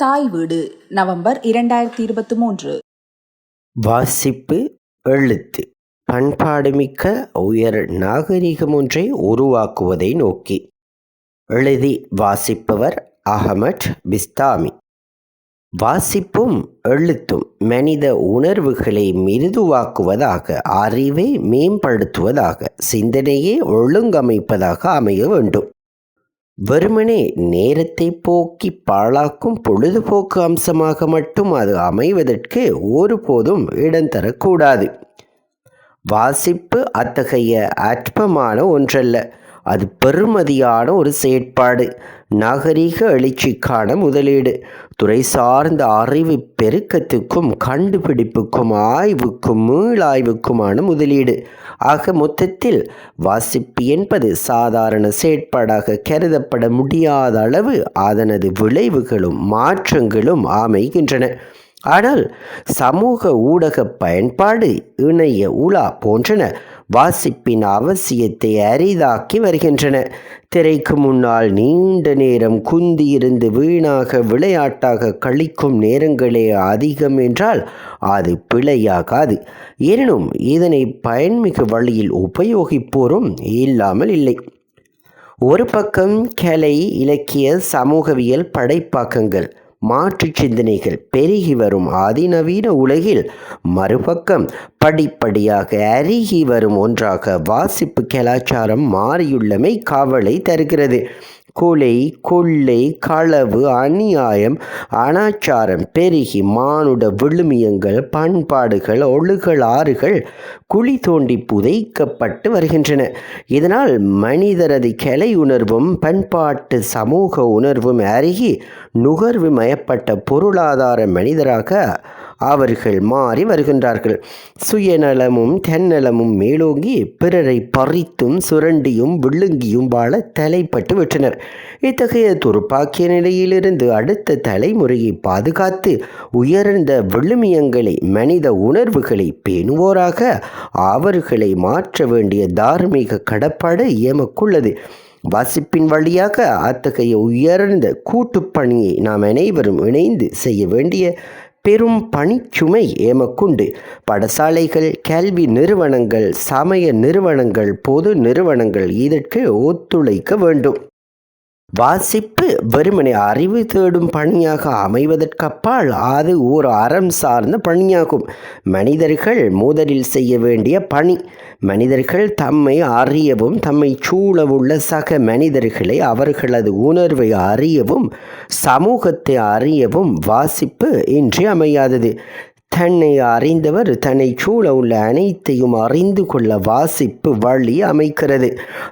தாய் வீடு நவம்பர் இரண்டாயிரத்தி இருபத்தி மூன்று. வாசிப்பு எழுத்து. பண்பாடுமிக்க உயர் நாகரிகம் ஒன்றை உருவாக்குவதை நோக்கி. எழுதி வாசிப்பவர் அகமட் பிஸ்தாமி. வாசிப்பும் எழுத்தும் மனித உணர்வுகளை மிருதுவாக்குவதாக அறிவை மேம்படுத்துவதாக சிந்தனையை ஒழுங்கமைப்பதாக அமைய வேண்டும். வெறுமனே நேரத்தை போக்கி பாழாக்கும் பொழுதுபோக்கு அம்சமாக மட்டும் அது அமைவதற்கு ஒருபோதும் இடம் தரக்கூடாது. வாசிப்பு அத்தகைய அற்பமான ஒன்றல்ல. அது பெருமதியான ஒரு செயற்பாடு. நாகரிக எழுச்சிக்கான முதலீடு. துறை சார்ந்த அறிவு பெருக்கத்துக்கும் கண்டுபிடிப்புக்கும் ஆய்வுக்கும் மீளாய்வுக்குமான முதலீடு. ஆக மொத்தத்தில் வாசிப்பு என்பது சாதாரண செயற்பாடாக கருதப்பட முடியாத அளவு அதனது விளைவுகளும் மாற்றங்களும் அமைகின்றன. ஆனால் சமூக ஊடக பயன்பாடு இணைய உலா போன்றன வாசிப்பின் அவசியத்தை அரிதாக்கி வருகின்றன. திரைக்கு முன்னால் நீண்ட நேரம் குந்தியிருந்து வீணாக விளையாட்டாக கழிக்கும் நேரங்களே அதிகம் என்றால் அது பிழையாகாது. எனினும் இதனை பயன்மிகு வழியில் உபயோகிப்போரும் இல்லாமல் இல்லை. ஒரு பக்கம் கலை இலக்கிய சமூகவியல் படைப்பாக்கங்கள் மாற்று சிந்தனைகள் பெருகி வரும் அதிநவீன உலகில் மறுபக்கம் படிப்படியாக அருகி வரும் ஒன்றாக வாசிப்பு கலாச்சாரம் மாறியுள்ளமை காவலை தருகிறது. கொலை கொள்ளை களவு அநியாயம் அனாச்சாரம் பெருகி மானுட விழுமியங்கள் பண்பாடுகள் ஒழுகல் ஆறுகள் குழி தோண்டி புதைக்கப்பட்டு வருகின்றன. இதனால் மனிதரது கலை உணர்வும் பண்பாட்டு சமூக உணர்வும் அருகி நுகர்வு மயப்பட்ட பொருளாதார மனிதராக அவர்கள் மாறி வருகின்றார்கள். சுயநலமும் தன்னலமும் மேலோங்கி பிறரை பறித்தும் சுரண்டியும் விழுங்கியும் வாழ தலைப்பட்டு விட்டனர். இத்தகைய துருப்பாக்கிய நிலையிலிருந்து அடுத்த தலைமுறையை பாதுகாத்து உயர்ந்த விழுமியங்களை மனித உணர்வுகளை பேணுவோராக அவர்களை மாற்ற வேண்டிய தார்மீக கடப்பாடு எமக்குள்ளது. வாசிப்பின் வழியாக அத்தகைய உயர்ந்த கூட்டுப்பணியை நாம் அனைவரும் இணைந்து செய்ய வேண்டிய பெரும் பணிச்சுமை ஏமக்குண்டு. பாடசாலைகள் கல்வி நிறுவனங்கள் சமய நிறுவனங்கள் பொது நிறுவனங்கள் இதற்கு ஒத்துழைக்க வேண்டும். வாசிப்பு வெறுமனை அறிவு தேடும் பணியாக அமைவதற்கப்பால் அது ஓர் அறம் சார்ந்த பணியாகும். மனிதர்கள் முதலில் செய்ய வேண்டிய பணி. மனிதர்கள் தம்மை அறியவும் தம்மை சூழவுள்ள சக மனிதர்களை அவர்களது உணர்வை அறியவும் சமூகத்தை அறியவும் வாசிப்பு இன்றி அமையாதது. தன்னை அறிந்தவர் தன்னை சூழ உள்ள அனைத்தையும் அறிந்து கொள்ள வாசிப்பு வழி அமைக்கிறது.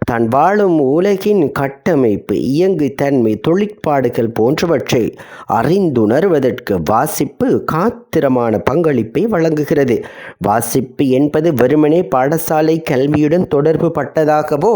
தான் வாழும் உலகின் கட்டமைப்பு இயங்கு தன்மை தொழிற்பாடுகள் போன்றவற்றை அறிந்துணர்வதற்கு வாசிப்பு காத்திரமான பங்களிப்பை வழங்குகிறது. வாசிப்பு என்பது வெறுமனே பாடசாலை கல்வியுடன் தொடர்பு பட்டதாகவோ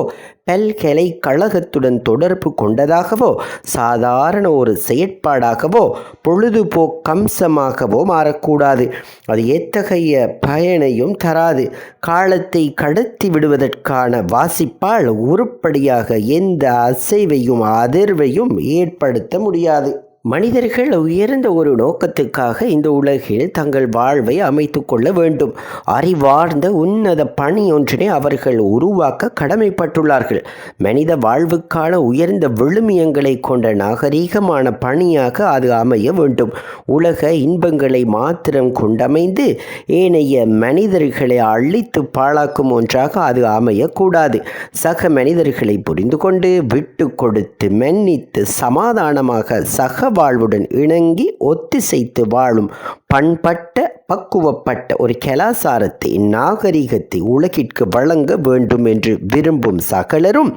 பல்கலைக்கழகத்துடன் தொடர்பு கொண்டதாகவோ சாதாரண ஒரு செயற்பாடாகவோ பொழுதுபோக்கம்சமாகவோ மாறக்கூடாது. அது எத்தகைய பயனையும் தராது. காலத்தை கடத்தி விடுவதற்கான வாசிப்பால் உருப்படியாக எந்த அசைவையும் அதிர்வையும் ஏற்படுத்த முடியாது. மனிதர்கள் உயர்ந்த ஒரு நோக்கத்துக்காக இந்த உலகில் தங்கள் வாழ்வை அமைத்து கொள்ள வேண்டும். அறிவார்ந்த உன்னத பணி ஒன்றினை அவர்கள் உருவாக்க கடமைப்பட்டுள்ளார்கள். மனித வாழ்வுக்கான உயர்ந்த விழுமியங்களை கொண்ட நாகரீகமான பணியாக அது அமைய வேண்டும். உலக இன்பங்களை மாத்திரம் கொண்டமைந்து ஏனைய மனிதர்களை அழித்து பாழாக்கும் ஒன்றாக அது அமையக்கூடாது. சக மனிதர்களை புரிந்து கொண்டு விட்டு கொடுத்து மன்னித்து சமாதானமாக சக வாழ்வுடன் இணங்கி ஒத்திசைத்து வாழும் பண்பட்ட பக்குவப்பட்ட ஒரு கலாசாரத்தை நாகரிகத்தை உலகிற்கு வழங்க வேண்டும் என்று விரும்பும் சகலரும்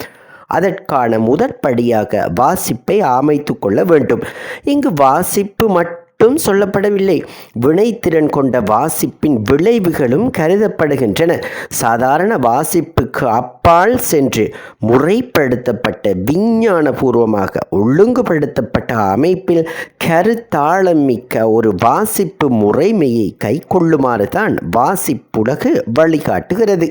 அதற்கான முதற்படியாக வாசிப்பை அமைத்து கொள்ள வேண்டும். இங்கு வாசிப்பு மட்டும் மட்டும் சொல்லப்படவில்லை. வினைத்திறன் கொண்ட வாசிப்பின் விளைவுகளும் கருதப்படுகின்றன. சாதாரண வாசிப்புக்கு அப்பால் சென்று முறைப்படுத்தப்பட்ட விஞ்ஞானபூர்வமாக ஒழுங்குபடுத்தப்பட்ட அமைப்பில் கருத்தாளம் மிக்க ஒரு வாசிப்பு முறைமையை கைக்கொள்ளுமாறு தான் வாசிப்புலகு வழிகாட்டுகிறது.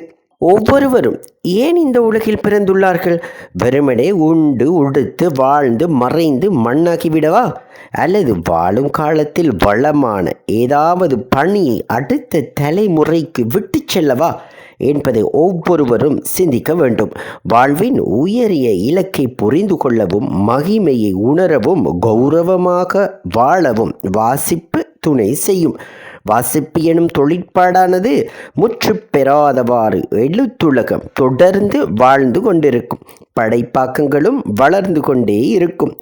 ஒவ்வொருவரும் ஏன் இந்த உலகில் பிறந்துள்ளார்கள்? வெறுமனே உண்டு உடுத்து வாழ்ந்து மறைந்து மண்ணாக்கிவிடவா அல்லது வாழும் காலத்தில் வளமான ஏதாவது பணியை அடுத்த தலைமுறைக்கு விட்டுச் செல்லவா? என்பதை ஒவ்வொருவரும் சிந்திக்க வேண்டும். வாழ்வின் உயரிய இலக்கை புரிந்து கொள்ளவும் மகிமையை உணரவும் கௌரவமாக வாழவும் வாசிப்பு துணை செய்யும். வாசிப்பு எனும் தொழிற்பாடானது முற்று பெறாதவாறு எழுத்துலகம் தொடர்ந்து வாழ்ந்து கொண்டிருக்கும். படைப்பாக்கங்களும் வளர்ந்து கொண்டே இருக்கும்.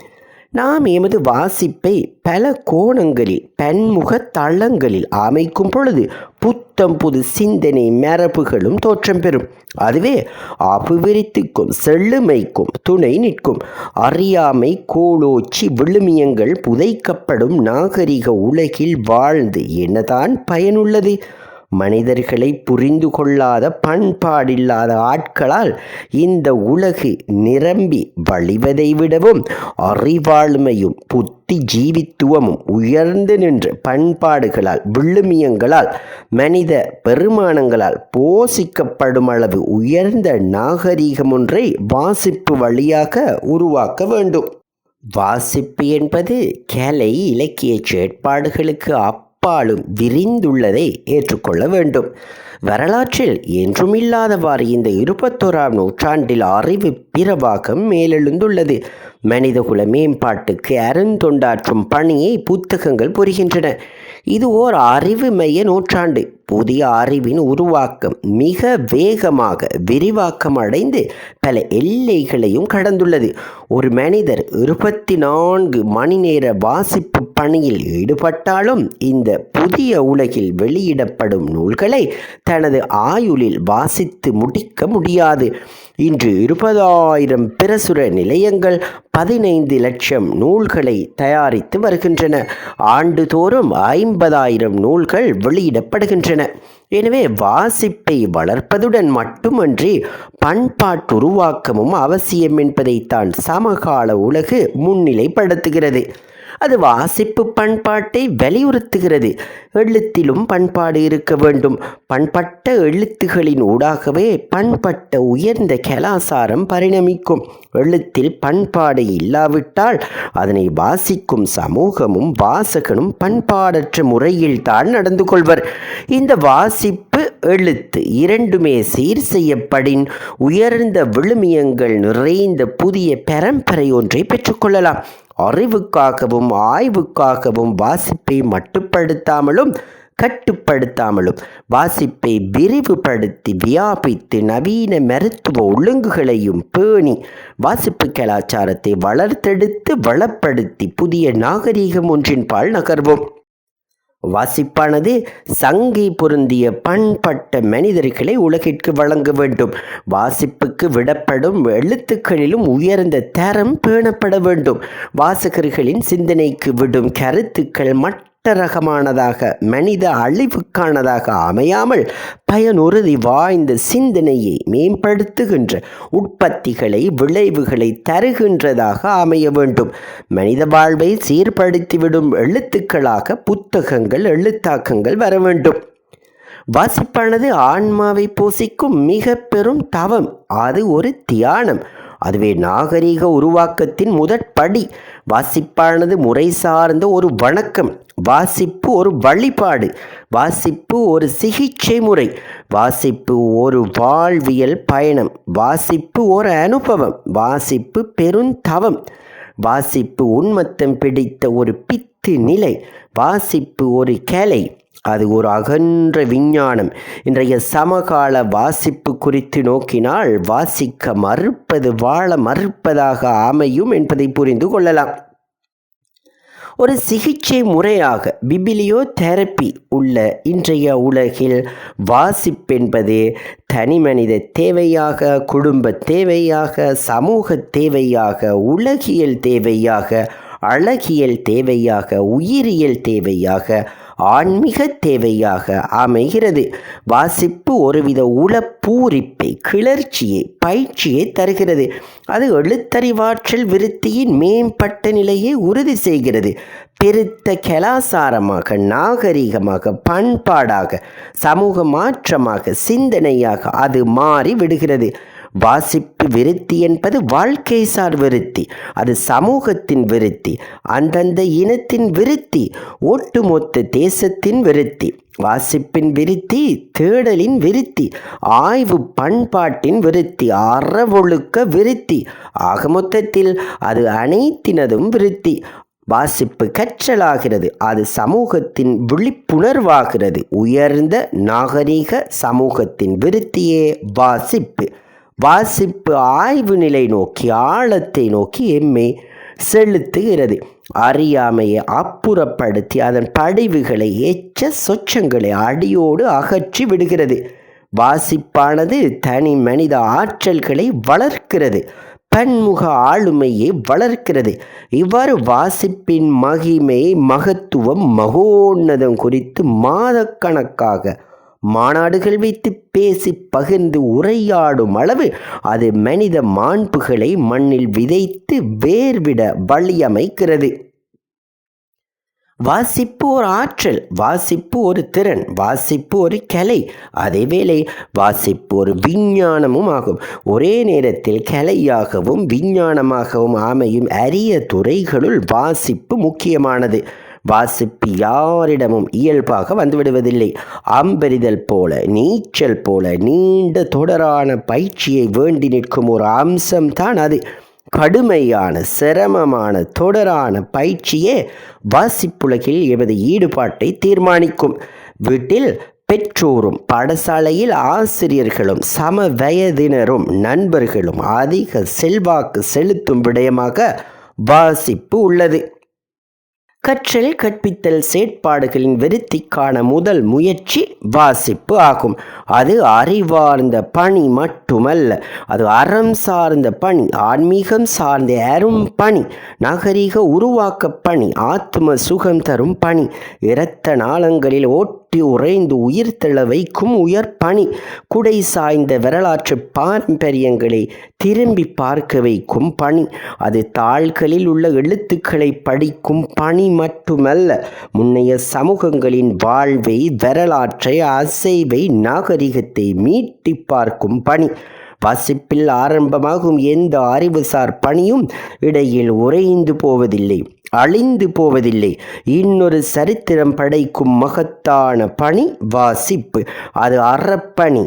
நாம் எமது வாசிப்பை பல கோணங்களில் பன்முக தளங்களில் அமைக்கும் பொழுது புத்தம் புது சிந்தனை மரபுகளும் தோற்றம் பெறும். அதுவே அபிவிருத்திக்கும் செழுமைக்கும் துணை நிற்கும். அறியாமை கோலோச்சி விழுமியங்கள் புதைக்கப்படும் நாகரிக உலகில் வாழ்ந்து என்னதான் பயனுள்ளது? மனிதர்களை புரிந்து கொள்ளாத பண்பாடில்லாத ஆட்களால் இந்த உலகு நிரம்பி வழிவதை விடவும் அறிவாழ்மையும் புத்தி ஜீவித்துவமும் உயர்ந்து நின்ற பண்பாடுகளால் விழுமியங்களால் மனித பெருமானங்களால் போசிக்கப்படும் அளவு உயர்ந்த நாகரீகம் ஒன்றை வாசிப்பு வழியாக உருவாக்க வேண்டும். வாசிப்பு என்பது கலை இலக்கிய செயற்பாடுகளுக்கு அப்பாலும் விரிந்துள்ளதை ஏற்றுக்கொள்ள வேண்டும். வரலாற்றில் என்றுமில்லாதவாறு இந்த இருபத்தோராம் நூற்றாண்டில் அறிவு பிறவாகம் மேலெழுந்துள்ளது. மனிதகுல மேம்பாட்டுக்கு அருந்தொண்டாற்றும் பணியை புத்தகங்கள் புரிகின்றன. இது ஓர் அறிவு மைய நூற்றாண்டு. புதிய அறிவின் உருவாக்கம் மிக வேகமாக விரிவாக்கம் அடைந்து பல எல்லைகளையும் கடந்துள்ளது. ஒரு மனிதர் இருபத்தி நான்கு மணி நேர வாசிப்பு பணியில் ஈடுபட்டாலும் இந்த புதிய உலகில் வெளியிடப்படும் நூல்களை தனது ஆயுளில் வாசித்து முடிக்க முடியாது. இன்று இருபதாயிரம் பிரசுர நிலையங்கள் பதினைந்து லட்சம் நூல்களை தயாரித்து வருகின்றன. ஆண்டுதோறும் ஐம்பதாயிரம் நூல்கள் வெளியிடப்படுகின்றன. எனவே வாசிப்பை வளர்ப்பதுடன் மட்டுமன்றி பண்பாட்டுருவாக்கமும் அவசியம் என்பதைத்தான் சமகால உலகு முன்னிலைப்படுத்துகிறது. அது வாசிப்பு பண்பாட்டை வலியுறுத்துகிறது. எழுத்திலும் பண்பாடு இருக்க வேண்டும். பண்பட்ட எழுத்துகளின் ஊடாகவே பண்பட்ட உயர்ந்த கலாசாரம் பரிணமிக்கும். எழுத்தில் பண்பாடு இல்லாவிட்டால் அதனை வாசிக்கும் சமூகமும் வாசகனும் பண்பாடற்ற முறையில் தான் நடந்து கொள்வர். இந்த வாசிப்பு எழுத்து இரண்டுமே சீர் செய்யப்படின் உயர்ந்த விழுமியங்கள் நிறைந்த புதிய பரம்பரை ஒன்றை பெற்றுக்கொள்ளலாம். அறிவுக்காகவும் ஆய்வுக்காகவும் வாசிப்பை மட்டுப்படுத்தாமலும் கட்டுப்படுத்தாமலும் வாசிப்பை விரிவுபடுத்தி வியாபித்து நவீன மருத்துவ ஒழுங்குகளையும் பேணி வாசிப்பு கலாச்சாரத்தை வளர்த்தெடுத்து வளப்படுத்தி புதிய நாகரீகம் ஒன்றின் பால் நகர்வோம். வாசிப்பானது சங்கி பொருந்திய பண்பட்ட மனிதர்களை உலகிற்கு வழங்க வேண்டும். வாசிப்புக்கு விடப்படும் எழுத்துக்களிலும் உயர்ந்த தரம் பேணப்பட வேண்டும். வாசகர்களின் சிந்தனைக்கு விடும் கருத்துக்கள் மட்டும் ரகமானதாக மனித அழிவுக்கானதாக அமையாமல் பயனுறுதி வாய்ந்த சிந்தனையை மேம்படுத்துகின்ற உற்பத்திகளை விளைவுகளை தருகின்றதாக அமைய வேண்டும். மனித வாழ்வை சீர்படுத்திவிடும் எழுத்துக்களாக புத்தகங்கள் எழுத்தாக்கங்கள் வர வேண்டும். வாசிப்பானது ஆன்மாவை போசிக்கும் மிக பெரும் தவம் அது ஒரு தியானம். அதுவே நாகரிக உருவாக்கத்தின் முதற்படி. வாசிப்பானது முறை சார்ந்த ஒரு வணக்கம். வாசிப்பு ஒரு வழிபாடு. வாசிப்பு ஒரு சிகிச்சை முறை. வாசிப்பு ஒரு வாழ்வியல் பயணம். வாசிப்பு ஒரு அனுபவம். வாசிப்பு பெருந்தவம் வாசிப்பு உன்மத்தம் பிடித்த ஒரு பித்து நிலை. வாசிப்பு ஒரு கலை. அது ஒரு அகன்ற விஞ்ஞானம். இன்றைய சமகால வாசிப்பு குறித்து நோக்கினால் வாசிக்க மறுப்பது வாழ மறுப்பதாக அமையும் என்பதை புரிந்து கொள்ளலாம். ஒரு சிகிச்சை முறையாக பிபிலியோ தெரப்பி உள்ள இன்றைய உலகில் வாசிப்பென்பது தனி மனித தேவையாக குடும்ப தேவையாக சமூக தேவையாக உலகியல் தேவையாக அழகியல் தேவையாக உயிரியல் தேவையாக ஆன்மீக தேவையாக அமைகிறது. வாசிப்பு ஒருவித உளப்பூரிப்பை கிளர்ச்சியை பயிற்சியை தருகிறது. அது எழுத்தறிவாற்றல் விருத்தியின் மேம்பட்ட நிலையை உறுதி செய்கிறது. பெருத்த கலாசாரமாக நாகரிகமாக பண்பாடாக சமூக மாற்றமாக சிந்தனையாக அது மாறி விடுகிறது வாசிப்பு விருத்தி என்பது வாழ்க்கைசார் விருத்தி. அது சமூகத்தின் விருத்தி அந்தந்த இனத்தின் விருத்தி ஒட்டுமொத்த தேசத்தின் விருத்தி. வாசிப்பின் விருத்தி தேடலின் விருத்தி ஆய்வு பண்பாட்டின் விருத்தி அறவொழுக்க விருத்தி. ஆக மொத்தத்தில் அது அனைத்தினதும் விருத்தி. வாசிப்பு கற்றலாகிறது அது சமூகத்தின் விழிப்புணர்வாகிறது. உயர்ந்த நாகரிக சமூகத்தின் விருத்தியே வாசிப்பு. வாசிப்பு ஆய்வு நிலை நோக்கி ஆழத்தை நோக்கி எம்மை செலுத்துகிறது. அறியாமையை அப்புறப்படுத்தி அதன் படிவுகளை எச்ச சொச்சங்களை அடியோடு அகற்றி விடுகிறது. வாசிப்பானது தனி மனித ஆற்றல்களை வளர்க்கிறது. பன்முக ஆளுமையை வளர்க்கிறது. இவ்வாறு வாசிப்பின் மகிமை மகத்துவம் மகோன்னதம் குறித்து மாதக்கணக்காக மாநாடுகள் வைத்து பேசி பகிர்ந்து உரையாடும் அளவு அது மனித மாண்புகளை மண்ணில் விதைத்து வேர்விட வழியமைக்கிறது. வாசிப்பு ஒரு ஆற்றல் வாசிப்பு ஒரு திறன் வாசிப்பு ஒரு கலை அதேவேளை வாசிப்பு ஒரு விஞ்ஞானமும் ஆகும். ஒரே நேரத்தில் கலையாகவும் விஞ்ஞானமாகவும் அமையும் அரிய துறைகளுள் வாசிப்பு முக்கியமானது. வாசிப்பு யாரிடமும் இயல்பாக வந்துவிடுவதில்லை. அம்பெறிதல் போல நீச்சல் போல நீண்ட தொடரான பயிற்சியை வேண்டி நிற்கும் ஒரு அம்சம்தான் அது. கடுமையான சிரமமான தொடரான பயிற்சியே வாசிப்புலகில் எமது ஈடுபாட்டை தீர்மானிக்கும். வீட்டில் பெற்றோரும் பாடசாலையில் ஆசிரியர்களும் சம வயதினரும் நண்பர்களும் அதிக செல்வாக்கு செலுத்தும் விடயமாக வாசிப்பு உள்ளது. கற்றல் கற்பித்தல் செயற்பாடுகளின் விருத்திக்கான முதல் முயற்சி வாசிப்பு ஆகும். அது அறிவார்ந்த பணி மட்டுமல்ல அது அறம் சார்ந்த பணி ஆன்மீகம் சார்ந்த அரும் பணி நாகரிக உருவாக்க பணி ஆத்ம சுகம் தரும் பணி இரத்த நாளங்களில் ஓட்ட உறைந்து உயிர் தெள வைக்கும் உயர் பணி. குடை சாய்ந்த வரலாற்று பாரம்பரியங்களை திரும்பி பார்க்க வைக்கும் பணி. அது தாள்களில் உள்ள எழுத்துக்களை படிக்கும் பணி மட்டுமல்ல முன்னைய சமூகங்களின் வாழ்வை வரலாற்றை அசைவை நாகரிகத்தை மீட்டி பார்க்கும் பணி. வாசிப்பில் ஆரம்பமாகும் எந்த அறிவுசார் பணியும் இடையில் உறைந்து போவதில்லை அழிந்து போவதில்லை. இன்னொரு சரித்திரம் படைக்கும் மகத்தான பணி வாசிப்பு. அது அறப்பணி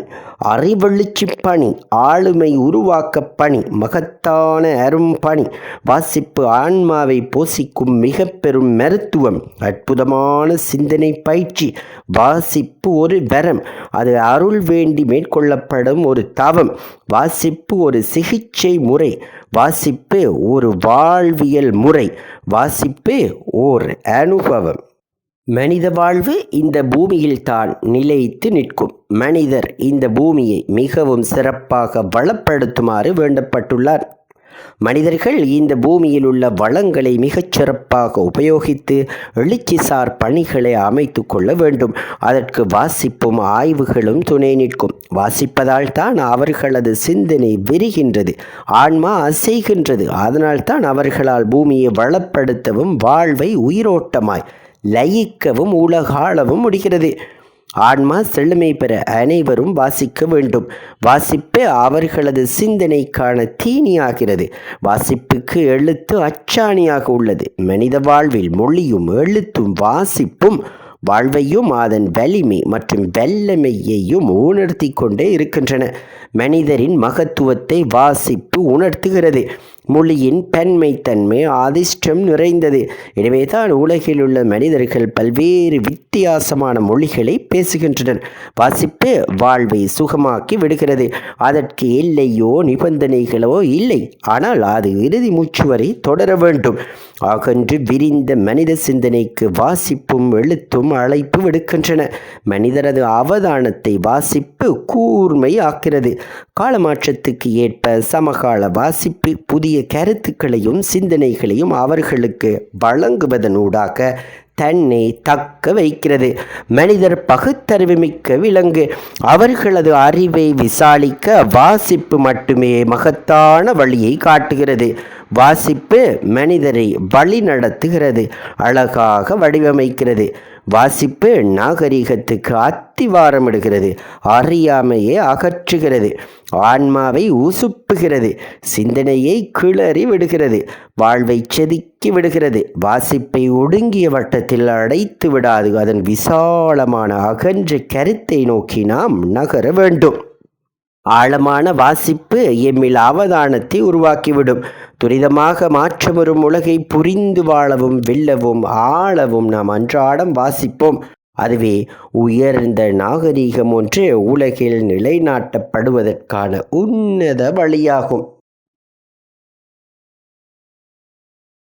அறிவெழுச்சி பணி ஆளுமை உருவாக்க பணி மகத்தான அரும் பணி. வாசிப்பு ஆன்மாவை போசிக்கும் மிக பெரும் மருத்துவம் அற்புதமான சிந்தனை பயிற்சி. வாசிப்பு ஒரு வரம் அது அருள் வேண்டி மேற்கொள்ளப்படும் ஒரு தவம். வாசிப்பு ஒரு சிகிச்சை முறை வாசிப்பு ஒரு வாழ்வியல் முறை வாசிப்பு ஓர் அனுபவம். மனித வாழ்வு இந்த பூமியில் தான் நிலைத்து நிற்கும். மனிதர் இந்த பூமியை மிகவும் சிறப்பாக வளப்படுத்துமாறு வேண்டப்பட்டுள்ளார். மனிதர்கள் இந்த பூமியில் உள்ள வளங்களை மிகச்சிறப்பாக உபயோகித்து எழுச்சிசார் பணிகளை அமைத்து கொள்ள வேண்டும். அதற்கு வாசிப்பும் ஆய்வுகளும் துணை நிற்கும். வாசிப்பதால் தான் அவர்களது சிந்தனை விரிகின்றது. ஆன்மா அசைகின்றது. அதனால் தான் அவர்களால் பூமியை வளப்படுத்தவும் வாழ்வை உயிரோட்டமாய் லயிக்கவும் உலகாளவும் முடிகிறது. ஆன்மா செழுமை பெற அனைவரும் வாசிக்க வேண்டும். வாசிப்பே அவர்களது சிந்தனைக்கான தீனியாகிறது. வாசிப்புக்கு எழுத்து அச்சாணியாக உள்ளது. மனித வாழ்வில் மொழியும் எழுத்தும் வாசிப்பும் வாழ்வையும் அதன் வலிமை மற்றும் வல்லமையையும் உணர்த்தி கொண்டே இருக்கின்றன. மனிதரின் மகத்துவத்தை வாசிப்பு உணர்த்துகிறது. மொழியின் பெண்மைத்தன்மை அதிர்ஷ்டம் நிறைந்தது. எனவே தான் உலகில் உள்ள மனிதர்கள் பல்வேறு வித்தியாசமான மொழிகளை பேசுகின்றனர். வாசிப்பு வாழ்வை சுகமாக்கி விடுகிறது. அதற்கு எல்லையோ நிபந்தனைகளோ இல்லை. ஆனால் அது இறுதி மூச்சு வரை தொடர வேண்டும். அகன்று விரிந்த மனித சிந்தனைக்கு வாசிப்பும் எழுத்தும் அழைப்பு விடுக்கின்றன. மனிதரது அவதானத்தை வாசிப்பு கூர்மை ஆக்கிறது காலமாற்றத்துக்கு ஏற்ப சமகால வாசிப்பு புதிய புதிய கருத்துக்களையும் சிந்தனைகளையும் அவர்களுக்கு வழங்குவதனூடாக தன்னை தக்க வைக்கிறது. மனிதர் பகுத்தறிவு மிக்க விலங்கு. அவர்களது அறிவை விசாலிக்க வாசிப்பு மட்டுமே மகத்தான வழியை காட்டுகிறது. வாசிப்பு மனிதரை வழி நடத்துகிறது அழகாக வடிவமைக்கிறது. வாசிப்பு நாகரிகத்துக்கு அத்திவாரமிடுகிறது அறியாமையை அகற்றுகிறது. ஆன்மாவை உசுப்புகிறது சிந்தனையை கிளறி விடுகிறது. வாழ்வை செதுக்கி விடுகிறது. வாசிப்பை ஒடுங்கிய வட்டத்தில் அடைத்து விடாது. அதன் விசாலமான அகன்ற கருத்தை நோக்கி நாம் நகர வேண்டும். ஆழமான வாசிப்பு எம்மில் அவதானத்தை உருவாக்கிவிடும். துரிதமாக மாற்றம் வரும் உலகை புரிந்து வாழவும் வெல்லவும் ஆளவும் நாம் அன்றாடம் வாசிப்போம். அதுவே உயர்ந்த நாகரீகம் ஒன்று உலகில் நிலைநாட்டப்படுவதற்கான உன்னத வழியாகும்.